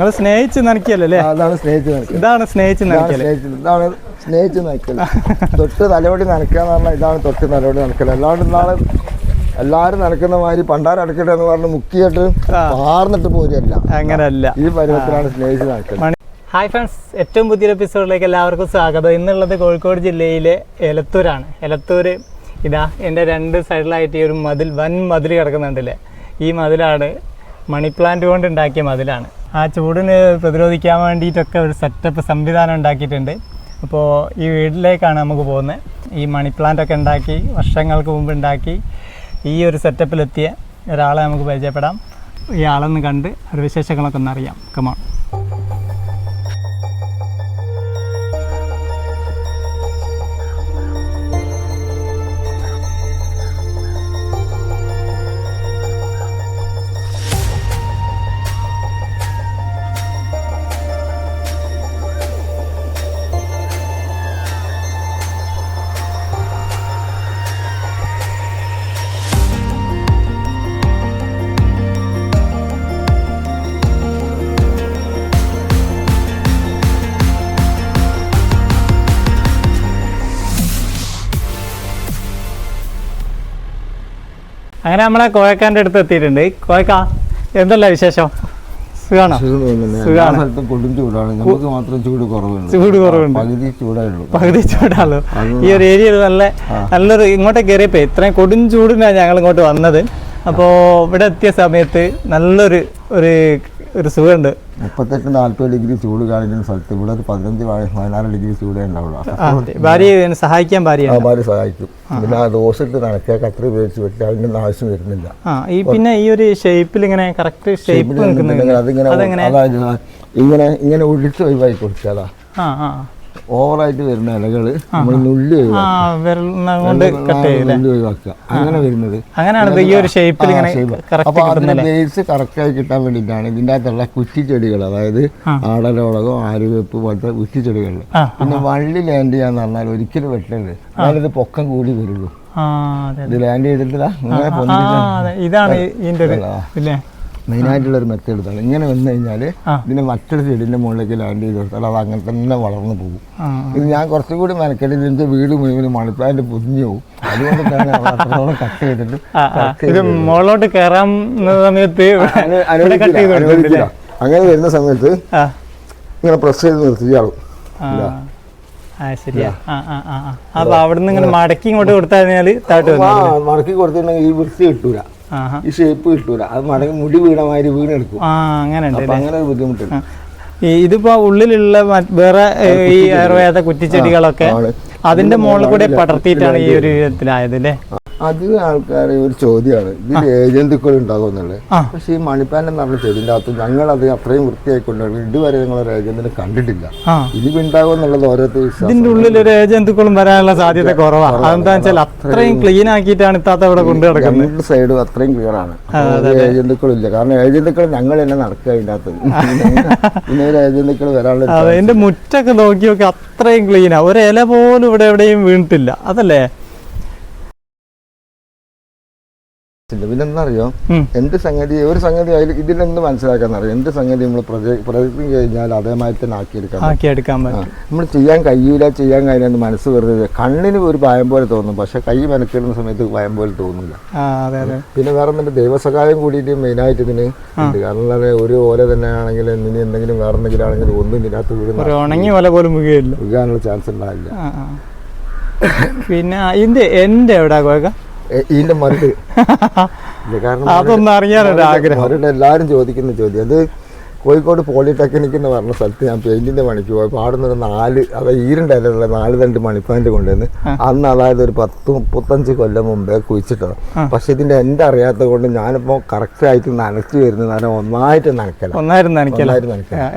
നിങ്ങൾ സ്നേഹിച്ച് നനക്കിയല്ലേ അതാണ് സ്നേഹിച്ച് നനക്കുക ഇതാണ് സ്നേഹിച്ച് ഇതാണ് സ്നേഹിച്ച് ഇതാണ് സ്നേഹിച്ച് നനയ്ക്കൽ തൊട്ട് തലവടി നനക്കുക എന്ന് പറഞ്ഞാൽ ഇതാണ് തൊട്ട് തലവടി നനക്കൽ അല്ലാണ്ട് നാളെ എല്ലാരും നനക്കുന്ന മാതിരി പണ്ടാരം അടക്കട്ടെ എന്ന് പറഞ്ഞ് മുക്കിയിട്ട് മാറുന്നിട്ട് പാർന്നിട്ട് പോരല്ല അങ്ങനല്ല. ഈ പരുവത്തിലാണ് സ്നേഹിച്ച് നനക്കൽ ഹായ് ഫ്രണ്ട്സ് ഏറ്റവും പുതിയൊരു എപ്പിസോഡിലേക്ക് എല്ലാവർക്കും സ്വാഗതം. ഇന്നുള്ളത് കോഴിക്കോട് ജില്ലയിലെ എലത്തൂരാണ്. എലത്തൂർ ഇതാ എന്റെ രണ്ട് സൈഡിലായിട്ട് ഈ ഒരു മതിൽ വൻ മതിൽ കിടക്കുന്നുണ്ടല്ലേ? ഈ മതിലാണ് മണി പ്ലാന്റ് കൊണ്ട് ഉണ്ടാക്കിയ മതിലാണ്. ആ ചൂടിന് പ്രതിരോധിക്കാൻ വേണ്ടിയിട്ടൊക്കെ ഒരു സെറ്റപ്പ് സംവിധാനം ഉണ്ടാക്കിയിട്ടുണ്ട്. അപ്പോൾ ഈ വീട്ടിലേക്കാണ് നമുക്ക് പോകുന്നത്. ഈ മണി പ്ലാന്റ് ഒക്കെ ഉണ്ടാക്കി വർഷങ്ങൾക്ക് മുമ്പ് ഉണ്ടാക്കി ഈ ഒരു സെറ്റപ്പിലെത്തിയ ഒരാളെ നമുക്ക് പരിചയപ്പെടാം. ഈ ആളെന്ന് കണ്ട് ഒരു വിശേഷങ്ങളൊക്കെ ഒന്ന് അറിയാം. കമാൺ അങ്ങനെ നമ്മളെ കോയക്കാന്റെ അടുത്ത് എത്തിയിട്ടുണ്ട്. കോയക്ക എന്തല്ല വിശേഷം? സുഖാണോ? സുഖാണ്. സ്ഥലത്തും കൊടും ചൂടാണ്. നമുക്ക് മാത്രം ചൂട് കുറവുണ്ട്. ചൂട് കുറവുണ്ട്. പകുതി ചൂടായുള്ളൂ. പകുതി ചൂടാണല്ലോ. ഈ ഒരു ഏരിയയിൽ നല്ല നല്ലൊരു ഇങ്ങോട്ടേക്ക് കയറിയപ്പോ ഇത്രയും കൊടും ചൂടിനാണ് ഞങ്ങൾ ഇങ്ങോട്ട് വന്നത്. അപ്പോൾ ഇവിടെ എത്തിയ സമയത്ത് നല്ലൊരു ഒരു ഒരു സുഖമുണ്ട്. മുപ്പത്തെട്ട് നാൽപ്പത് ഡിഗ്രി ചൂട് കാണിക്കുന്ന സ്ഥലത്ത് ഇവിടെ ഒരു പതിനഞ്ച് പതിനാറ് ഡിഗ്രി ചൂടേ ഉണ്ടാവുള്ളൂ. സഹായിക്കാൻ ഭാര്യ ഭാര്യ സഹായിക്കും. പിന്നെ ആ ദോശ ഇട്ട് നടക്കുക കത്രി ഉപയോഗിച്ച് വെച്ച് അതിന്റെ ആവശ്യം വരുന്നില്ല. ഈ പിന്നെ ഈ ഒരു ഷേപ്പിൽ ഇങ്ങനെ കറക്റ്റ് ഷേപ്പിൽ അതിങ്ങനെ ഇങ്ങനെ ഇങ്ങനെ ഒഴിച്ച് ഒഴിവാക്കി ആ ആ. ഓവറായിട്ട് വരുന്ന ഇലകൾ നമ്മൾ നുള്ളി ഒഴിവാക്കുക. അങ്ങനെ വരുന്നത്. അങ്ങനെയാണ് ഈ ഒരു ഷേപ്പിൽ ഇങ്ങനെ കറക്റ്റ് ആയി അതിന് ബേസ് കറക്റ്റായി കിട്ടാൻ വേണ്ടിയിട്ടാണ് ഇതിന്റെ അകത്തുള്ള കുറ്റിച്ചെടികൾ അതായത് ആടലോളകം ആരുവെപ്പ് പോലത്തെ കുറ്റിച്ചെടികൾ പിന്നെ വള്ളി ലാൻഡ് ചെയ്യാന്ന് പറഞ്ഞാൽ ഒരിക്കലും വെട്ടരുത്. എന്നാലിത് പൊക്കം കൂടി വരുള്ളൂ. ഇത് ലാൻഡ് ചെയ്തിട്ടില്ല. ഇതാണ് ഇതിന്റെ മെയിനായിട്ടുള്ള ഒരു മെത്തേഡ് ഇതാണ്. ഇങ്ങനെ വന്നു കഴിഞ്ഞാൽ. ഇതിനെ മറ്റൊരു ചെടിന്റെ മുകളിലേക്ക് ലാൻഡ് ചെയ്ത് കൊടുത്താൽ അത് അങ്ങനെ തന്നെ വളർന്നു പോകും. ഇത് ഞാൻ കുറച്ചും കൂടി മെനക്കെട്ടി ഇതിന്റെ വീട് മുഴുവൻ മണിപ്പാന്റെ പൊതിഞ്ഞു പോകും അതുകൊണ്ട് തന്നെ അത്രത്തോളം കട്ട് ചെയ്തിട്ട്. ഇത് മുകളിലോട്ട് കയറാം സമയത്ത് അനുവദിക്കില്ല, അങ്ങനെ വരുന്ന സമയത്ത് ഇങ്ങനെ പ്രസ് ചെയ്ത് നിർത്തിയാളും ആ. അവിടെ. അപ്പൊ ഇങ്ങനെ മടക്കി ഇങ്ങോട്ട് കൊടുത്താൽ മടക്കി കൊടുത്തിട്ടുണ്ടെങ്കിൽ ഈ വൃത്തി കിട്ടൂല. ഈ ഷേപ്പ് കിട്ടൂല. അത് മടങ്ങി മുടി വീണമാതിരി വീണെടുക്കും. ആ അങ്ങനെ അങ്ങനെ ബുദ്ധിമുട്ടുണ്ട്. ഇതിപ്പോ ഉള്ളിലുള്ള വേറെ ഈ ആയുർവേദ കുറ്റിച്ചെടികളൊക്കെ. അതിന്റെ മുകളിൽ കൂടെ പടർത്തിയിട്ടാണ് ഈ ഒരു വിധത്തിലായത് അല്ലേ? അധികം ആൾക്കാർ ഒരു ചോദ്യമാണ്. ഇതിൽ ഏജന്തുക്കൾ ഉണ്ടാകുമെന്നുള്ളത് എന്നുള്ളത് പക്ഷേ ഈ മണിപ്പാൻ എന്ന് പറഞ്ഞ ചെടിന്റെ അകത്ത് ഞങ്ങൾ അത് അത്രയും വൃത്തിയായിക്കൊണ്ടാണ്. ഇതുവരെ ഞങ്ങൾ ഒരു ഏജന്റിനെ കണ്ടിട്ടില്ല. ഉണ്ടാകും എന്നുള്ളത് ഓരോരുത്തർ ഇതിന്റെ ഉള്ളിൽ ഒരു ഏജന്തുക്കളും വരാനുള്ള സാധ്യത കുറവാണ്. അതെന്താ വെച്ചാൽ അത്രയും ക്ലീൻ ആക്കിയിട്ടാണ് ഇത്താത്ത ഇവിടെ കൊണ്ടു നടക്കുന്നത്. രണ്ട് സൈഡും അത്രയും ക്ലിയർ ആണ്. ഏജന്തുക്കളില്ല കാരണം ഏജന്തുക്കൾ ഞങ്ങൾ തന്നെ നടക്കുക അതിന്റെ അകത്ത്. പിന്നെ ഒരു ഏജന്തുക്കൾ വരാനുള്ള എന്റെ മുറ്റൊക്കെ നോക്കിയൊക്കെ നോക്കി അത്രയും ക്ലീനാ ഒരു ഇല പോലും ഇവിടെ എവിടെയും വീണിട്ടില്ല. അതല്ലേ? ചാൻസ് പിന്നെ എന്താ സംഗതി ഒരു സംഗതി അതിൽ ഇതിലെന്ത് മനസ്സിലാക്കാൻ അറിയാം എന്ത് സംഗതി നമ്മൾ പ്രയത്നം കഴിഞ്ഞാൽ അതേമാതിരി തന്നെ ആക്കിയെടുക്കാം ആക്കിയെടുക്കാൻ നമ്മൾ ചെയ്യാൻ കഴിയൂല ചെയ്യാൻ കഴിയാന്ന് മനസ്സ് വെറുതെ കണ്ണിന് ഒരു ഭയം പോലെ തോന്നും പക്ഷെ കൈ മെനക്കിടുന്ന സമയത്ത് ഭയം പോലെ തോന്നില്ല പിന്നെ വേറെ എന്തുണ്ട്? ദൈവസഹായം കൂടിയിട്ട് മെയിനായിട്ട് ഇതിന് കാരണം ഒരു ഓല തന്നെ ആണെങ്കിൽ ഇനി എന്തെങ്കിലും വേറെ എന്തെങ്കിലും ആണെങ്കിൽ ഒന്നും ഇതിനകത്ത് വീഴുന്ന പോലും വീഴാനുള്ള ചാൻസ് ഉണ്ടാവില്ല. പിന്നെ എന്റെ എവിടെ ഇതിന്റെ മരട് കാരണം അതൊന്നും അറിയാനൊരു ആഗ്രഹം മരുട് എല്ലാവരും ചോദിക്കുന്ന ചോദ്യം. അത് കോഴിക്കോട് പോളിടെക്നിക് എന്ന് പറഞ്ഞ സ്ഥലത്ത് ഞാൻ പെയിന്റിന്റെ പണിക്ക് പോയപ്പോൾ അവിടെ നിന്ന് നാല് അതായത് ഈരുണ്ടായിട്ടുള്ള നാല് രണ്ട് മണിപ്പാന്റ് കൊണ്ടുവന്ന് അന്ന് അതായത് ഒരു പത്ത് മുപ്പത്തഞ്ച് കൊല്ലം മുമ്പേ കുഴിച്ചിട്ടത്. പക്ഷെ ഇതിന്റെ എന്റെ അറിയാത്ത കൊണ്ട് ഞാനിപ്പോൾ കറക്റ്റ് ആയിട്ട് നനച്ചു വരുന്നത് നേരം ഒന്നായിട്ട് നനക്കല ഒന്നായിരുന്നു നനക്കല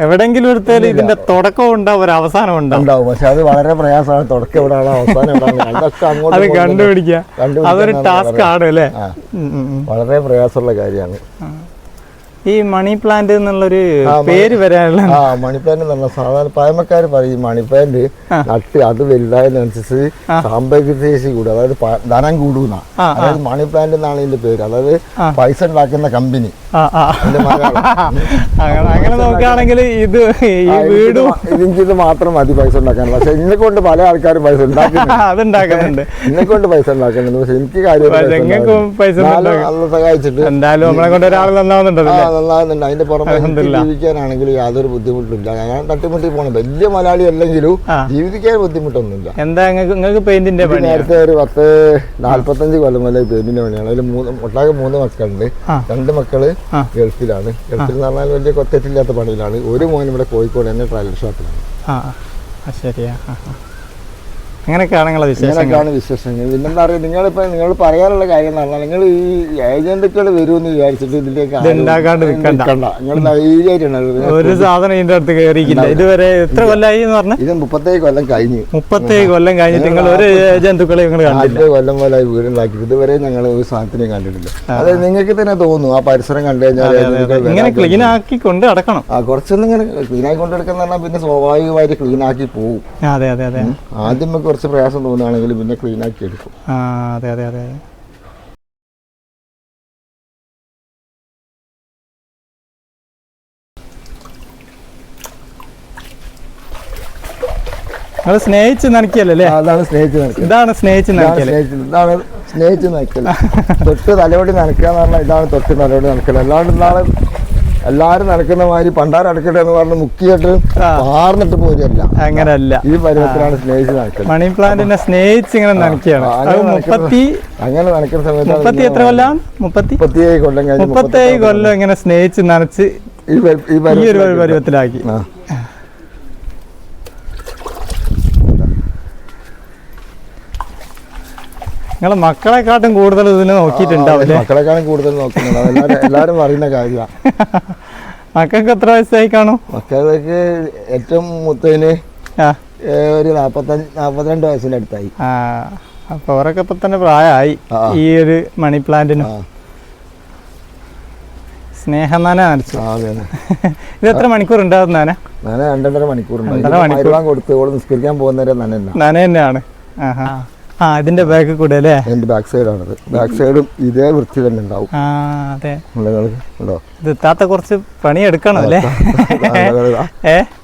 എവിടെങ്കിലും എടുത്താൽ ഇതിന്റെ തുടക്കം ഉണ്ടാവും ഒരു അവസാനം ഉണ്ടാവും. പക്ഷെ അത് വളരെ പ്രയാസമാണ്. തുടക്കം എവിടെയാണ് അവസാനം എവിടെയാണ്. അതൊക്കെ അങ്ങോട്ട് അത് പോകുന്നത് കണ്ടുപിടിക്കുക. അതൊരു ടാസ്ക് ആണ് അല്ലേ. വളരെ പ്രയാസമുള്ള കാര്യമാണ്. ഈ മണി പ്ലാന്റ് എന്നുള്ളൊരു പേര് വരാനുള്ള ആ മണി പ്ലാന്റ് പറഞ്ഞാൽ സാധാരണ പഴമക്കാർ പറയും മണിപ്പാന്റ് നട്ട് അത് വലുതായതിനനുസരിച്ച് സാമ്പത്തിക ശേഷി കൂടും. അതായത് ധനം കൂടുന്ന. അതായത് മണി പ്ലാന്റ് എന്നാണ് ഇതിന്റെ പേര്. അതായത് പൈസ ഉണ്ടാക്കുന്ന കമ്പനി അങ്ങനെ നോക്കുകയാണെങ്കിൽ ഇത് ഈ വീടും എനിക്കിത് മാത്രം മതി പൈസ ഉണ്ടാക്കാൻ പക്ഷെ എന്നെ കൊണ്ട് പല ആൾക്കാരും പൈസ ഉണ്ടാക്കുന്നുണ്ട്. എന്നെ കൊണ്ട് പൈസ ഉണ്ടാക്കുന്നുണ്ട്. പക്ഷെ എനിക്ക് കാര്യം പൈസ സഹായിച്ചിട്ട് എന്തായാലും നമ്മളെ കൊണ്ട് ഒരാൾ നന്നാവുന്നുണ്ടല്ലോ നന്നാകുന്നുണ്ട് അതിന്റെ പുറമെ. ജീവിക്കാനാണെങ്കിൽ യാതൊരു ബുദ്ധിമുട്ടില്ല. ഞാൻ തട്ടിമുട്ടി പോകണം വലിയ മലയാളി അല്ലെങ്കിലും. ജീവിക്കാൻ ബുദ്ധിമുട്ടൊന്നുമില്ല. എന്താ നിങ്ങൾക്ക് പെയിന്റിന്റെ നേരത്തെ ഒരു പത്ത് നാല്പത്തഞ്ച് കൊല്ലം വരെ പെയിന്റിന്റെ പണിയാണ്. അതിൽ മൂന്ന് ഒട്ടാകെ മൂന്ന് മക്കളുണ്ട്. രണ്ട് മക്കൾ. ഗൾഫിലാണ്. ഗൾഫിൽ എന്ന് പറഞ്ഞാൽ വലിയ കൊത്തറ്റില്ലാത്ത പണിയിലാണ്. ഒരു മോൻ ഇവിടെ കോഴിക്കോട് തന്നെ ട്രയൽ ഷോപ്പിലാണ്. ശരിയാ. അങ്ങനെയൊക്കെയാണ് നിങ്ങളെ ഇങ്ങനെയൊക്കെയാണ് വിശേഷങ്ങൾ? പിന്നെന്താ പറയുക നിങ്ങളിപ്പോ നിങ്ങൾ പറയാനുള്ള കാര്യം എന്ന് പറഞ്ഞാൽ നിങ്ങൾ ഈ ഏജന്റുകൾ വരുമെന്ന് വിചാരിച്ചിട്ട് ഇതിലേക്ക് ഉണ്ടാക്കാണ്ട്. നിങ്ങൾ ഒരു സാധനം ഇതിന്റെ അടുത്ത് കയറിയില്ല ഇതുവരെ എത്ര കൊല്ലായി എന്ന് പറഞ്ഞാൽ ഇത് മുപ്പത്തേഴ് കൊല്ലം കഴിഞ്ഞു. മുപ്പത്തേഴ് കൊല്ലം കഴിഞ്ഞിട്ട് നിങ്ങൾ ഒരു ജന്തുക്കളെ നിങ്ങൾ കണ്ടില്ല. കൊല്ലം പോലെ വീടുണ്ടാക്കി ഇതുവരെ ഞങ്ങൾ ഒരു സാധനത്തിനെയും കണ്ടിട്ടില്ല. അതായത് നിങ്ങൾക്ക് തന്നെ തോന്നുന്നു ആ പരിസരം കണ്ടു കഴിഞ്ഞാൽ ഇങ്ങനെ ക്ലീൻ ആക്കി കൊണ്ട് അടക്കണം ആ കുറച്ചൊന്നും ഇങ്ങനെ ക്ലീൻ ആക്കി കൊണ്ടെടുക്കുന്ന പിന്നെ സ്വാഭാവികമായിട്ട് ക്ലീൻ ആക്കി പോകും അതെ അതെ അതെ. ആദ്യം കുറച്ച് പ്രയാസം തോന്നുകയാണെങ്കിൽ പിന്നെ ക്ലീൻ ആക്കി എടുക്കും. ആ അതെ അതെ അതെ നിങ്ങൾ സ്നേഹിച്ച് നനക്കിയല്ലേ അതാണ് സ്നേഹിച്ച് ഇതാണ് സ്നേഹിച്ച് ഇതാണ് സ്നേഹിച്ച് ഇതാണ് സ്നേഹിച്ച് നനക്കൽ തൊട്ട് തലയോടി നനക്കുക എന്ന് പറഞ്ഞാൽ ഇതാണ് തൊട്ട് തലയോടി നനക്കൽ അല്ലാണ്ട് നാളെ എല്ലാവരും നടക്കുന്ന മാതിരി പണ്ടാരം അടക്കട്ടെ എന്ന് പറഞ്ഞ് മുക്കിയിട്ട്. പാർന്നിട്ട് പോരല്ല അങ്ങനല്ല. ഈ പരുവത്തിലാണ് സ്നേഹിച്ച് നടക്കുന്നത് മണി പ്ലാന്റിനെ സ്നേഹിച്ച് ഇങ്ങനെ നനക്കുകയാണ് അങ്ങനെ നനക്കുന്ന സമയത്ത് മുപ്പത്തി എത്ര കൊല്ലം? മുപ്പത്തി? മുപ്പത്തിയേഴ് കൊല്ലം കഴിഞ്ഞ് മുപ്പത്തേഴ് കൊല്ലം ഇങ്ങനെ സ്നേഹിച്ച് നനച്ച് ഈ പരിവത്തിലാക്കി ഈ ഈ ഒരു പരുവത്തിലാക്കി. പരുവത്തിലാക്കി ആ. നിങ്ങളെ മക്കളെക്കാട്ടും കൂടുതൽ ഇതിനെ നോക്കിയിട്ടുണ്ടാവില്ലേ മക്കളെക്കാളും കൂടുതൽ നോക്കുന്നുണ്ട്. എല്ലാവരും എല്ലാരും പറയുന്ന കാര്യമാണ് മക്കൾക്ക് എത്ര വയസ്സായി കാണും? മക്കൾക്ക് ഏറ്റവും മുത്തതിന് ഒരു നാപ്പത്തഞ്ച് നാപ്പത്തിരണ്ട് വയസ്സിന്റെ അടുത്തായി. ആ അപ്പൊ അവരൊക്കെ ഇപ്പൊ തന്നെ പ്രായമായി ഈ ഒരു മണി പ്ലാന്റിന് സ്നേഹം സ്നേഹനാന നനച്ചു. ഇത് എത്ര മണിക്കൂർ ഉണ്ടാവും നാന? ഞാൻ രണ്ടര മണിക്കൂറുണ്ട് രണ്ടര മണിക്കൂർ. കൊടുത്ത് നിസ്കരിക്കാൻ പോകുന്നവരെ നനല്ല നന തന്നെയാണ് ആഹാ. ആ ഇതിന്റെ ബാക്ക് കൂടെ അല്ലേ? ഇതിന്റെ ബാക്ക് സൈഡാണത് ബാക്ക് സൈഡും ഇതേ വൃത്തി തന്നെ ഉണ്ടാവും. ആ അതെ. ഉണ്ടോ? ഇത് താത്ത കുറച്ച് പണി എടുക്കണം അല്ലേ?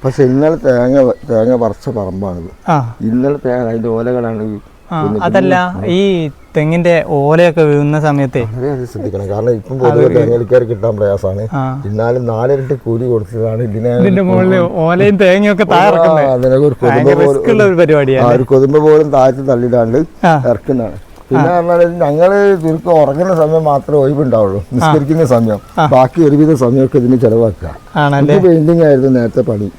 പക്ഷെ ഇന്നലെ തേങ്ങ തേങ്ങ പറിച്ച പറമ്പാണിത്. ഇന്നലെ തേങ്ങ അതിന്റെ ഓലകളാണ് അതല്ല ഈ തെങ്ങിന്റെ ഓലയൊക്കെ വീഴുന്ന സമയത്തെ. ശ്രദ്ധിക്കണം. കാരണം ഇപ്പം പൊതുവെ തേങ്ങലിക്കാർ കിട്ടാൻ പ്രയാസമാണ്. എന്നാലും നാലിരട്ടി കൂലി കൊടുത്തതാണ് ഇതിനെ ഇതിന്റെ മുകളിൽ ഓലയും താഴെ ആ, ഒരു കൊതുമ്പ് പോലും ഒരു പരിപാടിയാണ് ഒരു കൊതുമ്പ് പോലും താഴ്ത്തി തള്ളിടാണ്ട് ഇറക്കുന്നതാണ്. പിന്നെ പറഞ്ഞാൽ ഞങ്ങൾ ചുരുക്കം ഉറങ്ങുന്ന സമയം മാത്രമേ ഒഴിവുണ്ടാവുള്ളൂ. നിസ്കരിക്കുന്ന സമയം. ബാക്കി ഒരുവിധ സമയമൊക്കെ ഇതിന് ചെലവാക്കുക. എനിക്ക് പെയിന്റിംഗ് ആയിരുന്നു നേരത്തെ പണി.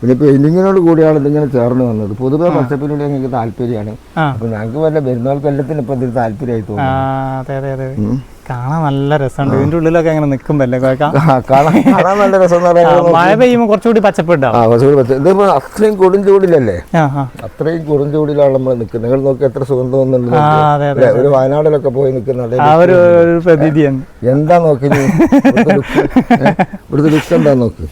പിന്നെ പെയിന്റിങ്ങിനോട് കൂടിയാണ് ഇതിങ്ങനെ ചേർന്ന് വന്നത്. പൊതുവെ പച്ചപ്പിനോട് ഞങ്ങൾക്ക് താല്പര്യമാണ്. അപ്പൊ ഞങ്ങൾക്ക് വല്ല പെരുന്നാൾ കൊല്ലത്തിന് ഇപ്പൊ ഇതിന് താല്പര്യമായി തോന്നുന്നു. കാണാൻ നല്ല രസമുണ്ട്. ഇതിന്റെ ഉള്ളിലൊക്കെ അങ്ങനെ നിൽക്കുമ്പല്ലേ കാണാൻ നല്ല രസം മഴ പെയ്യുമ്പോൾ കുറച്ചുകൂടി പച്ചപ്പുണ്ടാവും. കുറച്ചുകൂടി പച്ച ഇതിപ്പോ അത്രയും കൊടും ചൂടിലല്ലേ ആ ആ. അത്രയും കൊടും ചൂടിലാണ് നമ്മൾ നിൽക്കുന്നത് നിങ്ങൾ നോക്കി എത്ര അതെ അതെ ഒരു വയനാടിലൊക്കെ പോയി നിൽക്കുന്നത് എന്താ നോക്കി? ഇവിടുത്തെ ലുക്ക്. എന്താ നോക്കി?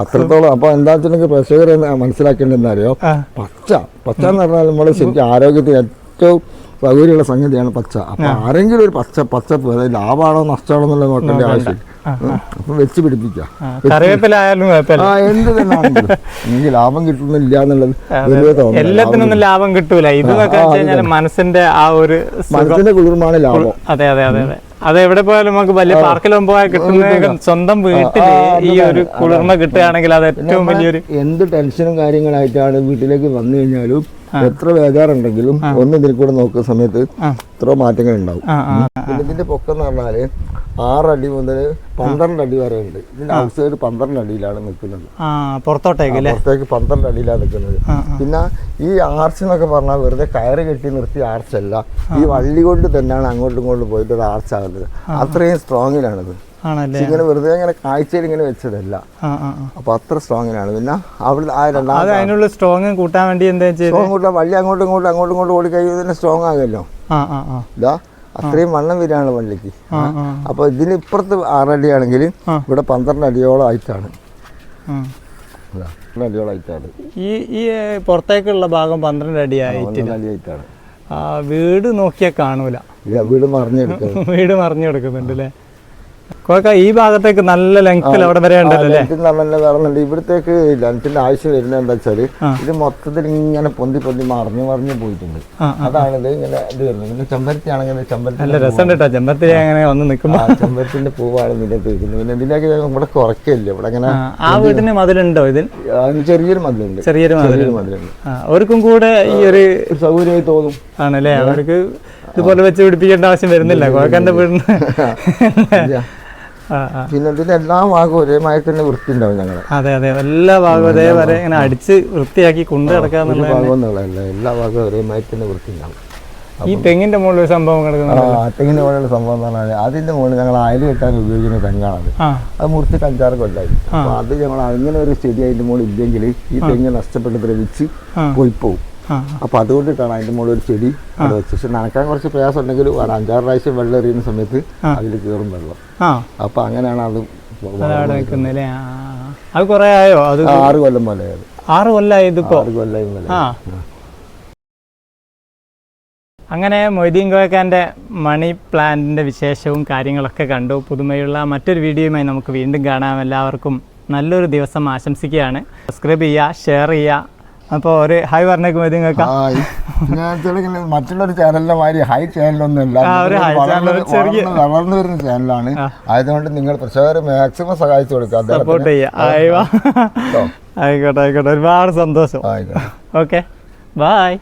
അത്രത്തോളം അപ്പൊ എന്താ വെച്ചിട്ടുണ്ടെങ്കിൽ പ്രേക്ഷകർ മനസ്സിലാക്കേണ്ടതെന്നറിയോ പച്ച. പച്ച എന്ന് പറഞ്ഞാൽ നമ്മൾ ശരിക്കും ആരോഗ്യത്തിന് ഏറ്റവും സൗകര്യമുള്ള സംഗതിയാണ് പച്ച. അപ്പൊ ആരെങ്കിലും ഒരു പച്ച പച്ചപ്പ് അതായത് ലാഭമാണോ നഷ്ടമാണോ എന്നുള്ള നോക്കേണ്ട ആവശ്യം അപ്പൊ വെച്ച് പിടിപ്പിക്കുക. ആ, എന്ത് തന്നെ എനിക്ക് ലാഭം കിട്ടുന്നില്ല എന്നുള്ളത് വലിയ തോന്നുന്നു എല്ലാത്തിനൊന്നും ലാഭം കിട്ടൂല. വെച്ച് മനസ്സിന്റെ ആ ഒരു മനസ്സിന്റെ കുളിർമാണ് ലാഭം. അതെ അതെ അതെ അതെ. അത് എവിടെ പോയാലും നമുക്ക് വലിയ പാർക്കിലും പോയാൽ കിട്ടുന്ന സ്വന്തം വീട്ടിൽ ഈ ഒരു കുളിർമ കിട്ടുകയാണെങ്കിൽ അത് ഏറ്റവും വലിയൊരു എന്ത് ടെൻഷനും കാര്യങ്ങളായിട്ടാണ് വീട്ടിലേക്ക് വന്നു കഴിഞ്ഞാലും എത്ര വേഗാറുണ്ടെങ്കിലും ഒന്ന് ഇതിൽ കൂടെ നോക്കുന്ന സമയത്ത് ഇത്ര എത്ര മാറ്റങ്ങൾ ഉണ്ടാവും. പിന്നെ ഇതിന്റെ പൊക്കം എന്ന് പറഞ്ഞാൽ ആറടി മുതൽ പന്ത്രണ്ട് അടി വരെ ഉണ്ട്. ഇതിന്റെ ഔട്ട് സൈഡ് പന്ത്രണ്ട് അടിയിലാണ് നിൽക്കുന്നത് പുറത്തോട്ടേക്ക് പുറത്തേക്ക് പന്ത്രണ്ട് അടിയിലാണ് നിൽക്കുന്നത് പിന്നെ ഈ ആർച്ച് എന്നൊക്കെ പറഞ്ഞാൽ വെറുതെ കയറ് കെട്ടി നിർത്തിയ ആർച്ചല്ല ഈ വള്ളി കൊണ്ട് തന്നെയാണ് അങ്ങോട്ടും ഇങ്ങോട്ടും പോയിട്ട് ഒരു ആർച്ച് ആകുന്നത്. അത്രയും സ്ട്രോങ്ങിലാണത്. ഇങ്ങനെ വെറുതെ ഇങ്ങനെ കാഴ്ചയിൽ ഇങ്ങനെ വെച്ചതല്ല. അപ്പൊ അത്ര സ്ട്രോങ്ങിലാണ്. പിന്നെ അവിടെ ആ രണ്ടാമത് അതിനുള്ള സ്ട്രോങ് കൂട്ടാൻ വേണ്ടി എന്താ സ്ട്രോങ് കൂട്ടാ വള്ളി അങ്ങോട്ടും ഇങ്ങോട്ടും അങ്ങോട്ടും ഇങ്ങോട്ടും ഓടി കഴിയുമ്പോൾ സ്ട്രോങ് ആകുമല്ലോ. ഇതാ അത്രയും വണ്ണം വരികയാണ് വള്ളിക്ക്. അപ്പോൾ ഇതിന് ഇപ്പുറത്ത് ആറടിയാണെങ്കിൽ ഇവിടെ പന്ത്രണ്ട് അടിയോളം ആയിട്ടാണ്. പന്ത്രണ്ട് അടിയോളം ആയിട്ടാണ് ഈ ഈ പുറത്തേക്കുള്ള ഭാഗം പന്ത്രണ്ട് അടി ആയിട്ട് പന്ത്രണ്ട് അടി ആയിട്ടാണ് ആ വീട് നോക്കിയാൽ കാണൂല. വീട് മറിഞ്ഞെടുക്കും വീട് മറിഞ്ഞെടുക്കുന്നുണ്ട് അല്ലേ കോക്ക ഈ ഭാഗത്തേക്ക് നല്ല ലെങ്ത്തിൽ അവിടെ വരെ ഉണ്ടല്ലോ? ഇവിടത്തേക്ക് ലെങ്ത്തിന്റെ ആവശ്യം വരുന്നത് എന്താ വെച്ചാൽ. ഇത് മൊത്തത്തിൽ ഇങ്ങനെ പൊന്തി പൊന്തി മറിഞ്ഞു മറിഞ്ഞു പോയിട്ടുണ്ട്. അതാണ് ഇത് ഇങ്ങനെ ഇത് വരുന്നത്. പിന്നെ ചെമ്പരത്തി ആണെങ്കിൽ ചെമ്പരത്തി നല്ല രസം കേട്ടോ. ചെമ്പരത്തി അങ്ങനെ ഒന്ന് നിൽക്കുമ്പോൾ ആ ചെമ്പരത്തിന്റെ പൂവാണ് ഇതിന്റെ തേക്കുന്നത് പിന്നെ ഇതിലേക്ക് ഇവിടെ കുറയ്ക്കല്ലേ? ഇവിടെ ഇങ്ങനെ ആ വീടിന് മതിലുണ്ടോ ഇതിൽ? ചെറിയൊരു മതിലുണ്ട്. ചെറിയൊരു ചെറിയൊരു മതിലുണ്ട്. അവർക്കും കൂടെ ഈ ഒരു സൗകര്യമായി തോന്നും. ആണല്ലേ? അവർക്ക് ഇതുപോലെ വെച്ച് പിടിപ്പിക്കേണ്ട ആവശ്യം വരുന്നില്ല. കോക്കന്റെ വീടിന് പിന്നെ ഇതിന്റെ എല്ലാ ഭാഗവും ഒരേമായി തന്നെ വൃത്തി ഉണ്ടാവും ഞങ്ങൾ അതെ അതെ. എല്ലാ ഭാഗവും അതേവരെ ഇങ്ങനെ അടിച്ച് വൃത്തിയാക്കി കൊണ്ടു ഒരു കിടക്കാന്നുള്ള എല്ലാ ഭാഗവും ഒരേമായി തന്നെ വൃത്തി ഉണ്ടാവും ഈ തെങ്ങിന്റെ മുകളിൽ ഒരു സംഭവം കിടക്കുന്നത് അത്തെങ്ങിന്റെ പോലെയുള്ള സംഭവം എന്ന് പറഞ്ഞാൽ അതിന്റെ മുകളിൽ ഞങ്ങൾ അയൽ കെട്ടാൻ ഉപയോഗിക്കുന്ന തെങ്ങാണത്. അത് മുറിച്ചിട്ട് അഞ്ചാറ് കൊല്ലായി. അപ്പൊ അത് ഞങ്ങൾ അങ്ങനെ ഒരു ചെടി അതിന്റെ മുകളിൽ ഇല്ലെങ്കിൽ ഈ തെങ്ങ് നഷ്ടപ്പെട്ട് ദ്രവിച്ച് ആ. പോയി പോകും ആ. അപ്പൊ അതുകൊണ്ടിട്ടാണ് അതിന്റെ മുകളിൽ ഒരു ചെടി അവിടെ വെച്ച് പക്ഷെ നനക്കാൻ കുറച്ച് പ്രയാസം ഉണ്ടെങ്കിൽ ഒരു അഞ്ചാറ് പ്രാവശ്യം വെള്ളം എറിയുന്ന സമയത്ത് അതിൽ കയറും വെള്ളം. അപ്പോൾ അപ്പൊ അങ്ങനെയാണ് അത്. അത് കുറെ ആയോ? അത് ആറ് കൊല്ലം പോലെ ആറ് കൊല്ലായി ആറ് ആ. അങ്ങനെ മൊയ്തീൻ കോയക്കാന്റെ മണി പ്ലാന്റിന്റെ വിശേഷവും കാര്യങ്ങളൊക്കെ കണ്ടു. പുതുമയുള്ള മറ്റൊരു വീഡിയോയുമായി നമുക്ക് വീണ്ടും കാണാം. എല്ലാവർക്കും നല്ലൊരു ദിവസം ആശംസിക്കുകയാണ്. സബ്സ്ക്രൈബ് ചെയ്യുക ഷെയർ ചെയ്യുക. അപ്പോൾ ഒരു ഹൈ പറഞ്ഞേക്ക് മതി തെളിയിക്കുന്ന മറ്റുള്ളൊരു ചാനലിന്റെ മാതിരി ഹൈ ചാനലൊന്നുമല്ല ചെറിയ- വളർന്ന് വരുന്ന ചാനലാണ് ആയതുകൊണ്ട് നിങ്ങൾ പ്രശ്നം മാക്സിമം സഹായിച്ചു കൊടുക്കുക. സപ്പോർട്ട് ചെയ്യുക? ആയിക്കോട്ടെ ആയിക്കോട്ടെ. ഒരുപാട് സന്തോഷം. Okay bye